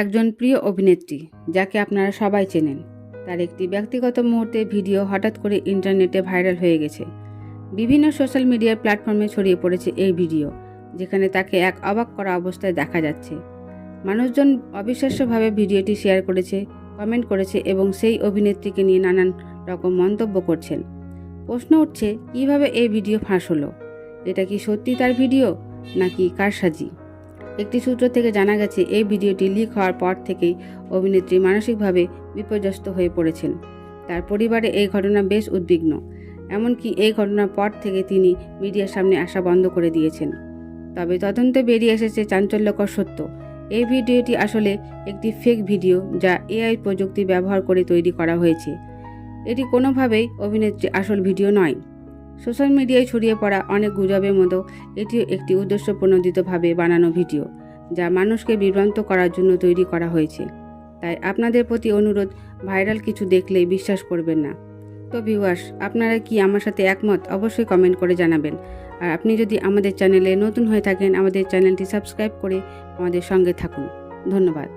একজন প্রিয় অভিনেত্রী, যাকে আপনারা সবাই চেনেন। তার একটি ব্যক্তিগত মুহূর্তে ভিডিও হঠাৎ করে ইন্টারনেটে ভাইরাল হয়ে গেছে। বিভিন্ন সোশ্যাল মিডিয়ার প্ল্যাটফর্মে ছড়িয়ে পড়েছে এই ভিডিও, যেখানে তাকে এক অবাক করা অবস্থায় দেখা যাচ্ছে। মানুষজন অবিশ্বাস্যভাবে ভিডিওটি শেয়ার করেছে, কমেন্ট করেছে এবং সেই অভিনেত্রীকে নিয়ে নানান রকম মন্তব্য করছেন। প্রশ্ন উঠছে, কীভাবে এই ভিডিও ফাঁস হলো? এটা কি সত্যি তার ভিডিও, নাকি কারসাজি? একটি সূত্র থেকে জানা গেছে, এই ভিডিওটি লিক হওয়ার পর থেকেই অভিনেত্রী মানসিকভাবে বিপর্যস্ত হয়ে পড়েছেন। তার পরিবারে এই ঘটনা বেশ উদ্বিগ্ন। এমনকি এই ঘটনার পর থেকে তিনি মিডিয়ার সামনে আসা বন্ধ করে দিয়েছেন। তবে তদন্তে বেরিয়ে এসেছে চাঞ্চল্যকর সত্য। এই ভিডিওটি আসলে একটি ফেক ভিডিও যা এআই প্রযুক্তি ব্যবহার করে তৈরি করা হয়েছে। এটি কোনোভাবেই অভিনেত্রী আসল ভিডিও নয়। সোশ্যাল মিডিয়ায় ছড়িয়ে পড়া অনেক গুজবের মতো এটিও একটি উদ্দেশ্যপ্রণোদিতভাবে বানানো ভিডিও, যা মানুষকে বিভ্রান্ত করার জন্য তৈরি করা হয়েছে। তাই আপনাদের প্রতি অনুরোধ, ভাইরাল কিছু দেখলে বিশ্বাস করবেন না। তো ভিউয়ার্স আপনারা কি আমার সাথে একমত? অবশ্যই কমেন্ট করে জানাবেন। আর আপনি যদি আমাদের চ্যানেলে নতুন হয়ে থাকেন, আমাদের চ্যানেলটি সাবস্ক্রাইব করে আমাদের সঙ্গে থাকুন। ধন্যবাদ।